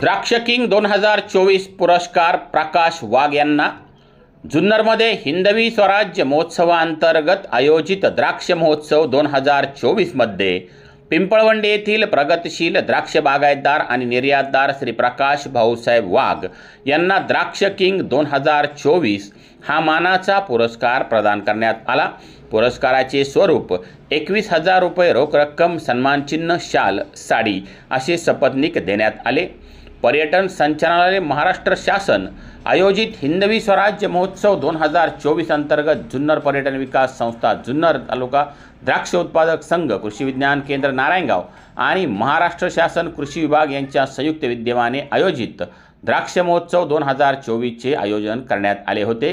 द्राक्ष किंग दोन हजार चोवीस पुरस्कार प्रकाश वाघ यांना. जुन्नरमध्ये हिंदवी स्वराज्य महोत्सवाअंतर्गत आयोजित द्राक्ष महोत्सव दोन हजार चोवीसमध्ये. पिंपळवंडी येथील प्रगतशील द्राक्ष बागायतदार आणि निर्यातदार श्री प्रकाश भाऊसाहेब वाघ यांना द्राक्ष किंग दोन हजार चोवीस हा मानाचा पुरस्कार प्रदान करण्यात आला. पुरस्काराचे स्वरूप एकवीस हजार रुपये रोख रक्कम सन्मानचिन्ह शाल साडी असे सपत्नीक देण्यात आले. पर्यटन संचालनालय महाराष्ट्र शासन आयोजित हिंदवी स्वराज्य महोत्सव दोन हजार चोवीस अंतर्गत जुन्नर पर्यटन विकास संस्था जुन्नर तालुका द्राक्ष उत्पादक संघ कृषी विज्ञान केंद्र नारायणगाव आणि महाराष्ट्र शासन कृषी विभाग यांच्या संयुक्त विद्यमाने आयोजित द्राक्ष महोत्सव दोन हजार चोवीसचे आयोजन करण्यात आले होते.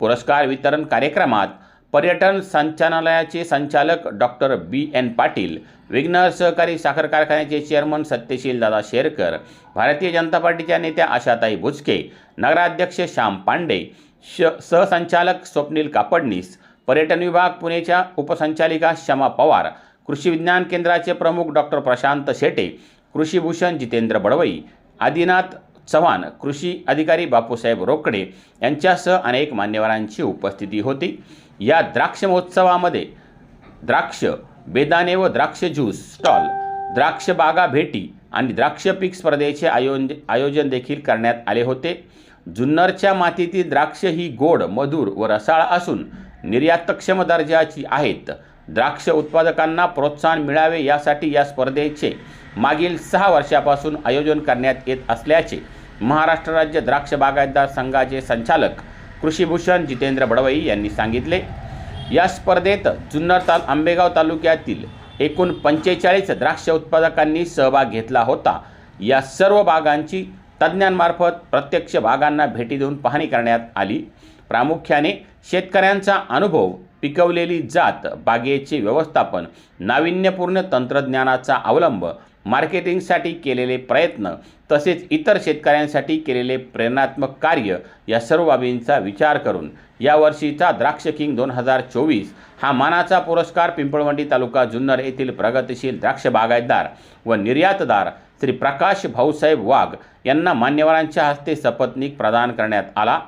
पुरस्कार वितरण कार्यक्रमात पर्यटन संचालनालयाचे संचालक डॉक्टर बी एन पाटील विघ्न सहकारी साखर कारखान्याचे चेअरमन सत्यशील दादा शेरकर भारतीय जनता पार्टीच्या नेत्या आशाताई भुजके नगराध्यक्ष श्याम पांडे श सहसंचालक स्वप्नील कापडनीस पर्यटन विभाग पुणेच्या उपसंचालिका शमा पवार कृषी विज्ञान केंद्राचे प्रमुख डॉक्टर प्रशांत शेटे कृषीभूषण जितेंद्र बडवई आदिनाथ चव्हाण कृषी अधिकारी बापूसाहेब रोकडे यांच्यासह अनेक मान्यवरांची उपस्थिती होती. या द्राक्ष महोत्सवामध्ये द्राक्ष बेदाणे व द्राक्ष ज्यूस स्टॉल द्राक्ष बागा भेटी आणि द्राक्ष पीक स्पर्धेचे आयोजन आयोजन देखील करण्यात आले होते. जुन्नरच्या मातीतील द्राक्ष ही गोड मधुर व रसाळ असून निर्यातक्षम दर्जाची आहेत. द्राक्ष उत्पादकांना प्रोत्साहन मिळावे यासाठी या स्पर्धेचे मागील सहा वर्षापासून आयोजन करण्यात येत असल्याचे महाराष्ट्र राज्य द्राक्ष बागायतदार संघाचे संचालक कृषीभूषण जितेंद्र बडवई यांनी सांगितले. या स्पर्धेत जुन्नर ताल आंबेगाव तालुक्यातील एकूण पंचेचाळीस द्राक्ष उत्पादकांनी सहभाग घेतला होता. या सर्व बागांची तज्ज्ञांमार्फत प्रत्यक्ष बागांना भेटी देऊन पाहणी करण्यात आली. प्रामुख्याने शेतकऱ्यांचा अनुभव पिकवलेली जात बागेचे व्यवस्थापन नाविन्यपूर्ण तंत्रज्ञानाचा अवलंब मार्केटिंगसाठी केलेले प्रयत्न तसेच इतर शेतकऱ्यांसाठी केलेले प्रेरणात्मक कार्य या सर्व बाबींचा विचार करून यावर्षीचा द्राक्ष किंग दोन हजार चोवीस हा मानाचा पुरस्कार पिंपळवंडी तालुका जुन्नर येथील प्रगतिशील द्राक्ष बागायतदार व निर्यातदार श्री प्रकाश भाऊसाहेब वाघ यांना मान्यवरांच्या हस्ते सपत्नीक प्रदान करण्यात आला.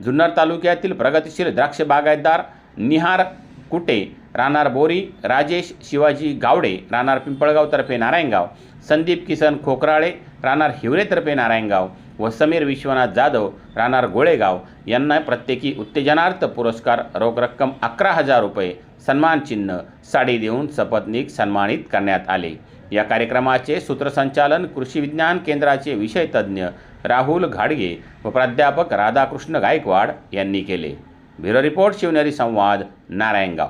जुन्नर तालुक्यातील प्रगतिशील द्राक्ष बागायतदार निहार कुटे राहणार बोरी राजेश शिवाजी गावडे राहणार पिंपळगावतर्फे नारायणगाव संदीप किसन खोकराळे राहणार हिवरेतर्फे नारायणगाव व समीर विश्वनाथ जाधव राहणार गोळेगाव यांना प्रत्येकी उत्तेजनार्थ पुरस्कार रोख रक्कम अकरा हजार रुपये सन्मानचिन्ह साडी देऊन सपत्नीक सन्मानित करण्यात आले. या कार्यक्रमाचे सूत्रसंचालन कृषी विज्ञान केंद्राचे विषयतज्ज्ञ राहुल घाडगे व प्राध्यापक राधाकृष्ण गायकवाड यांनी केले. ब्युरो रिपोर्ट शिवनेरी संवाद नारायणगाव.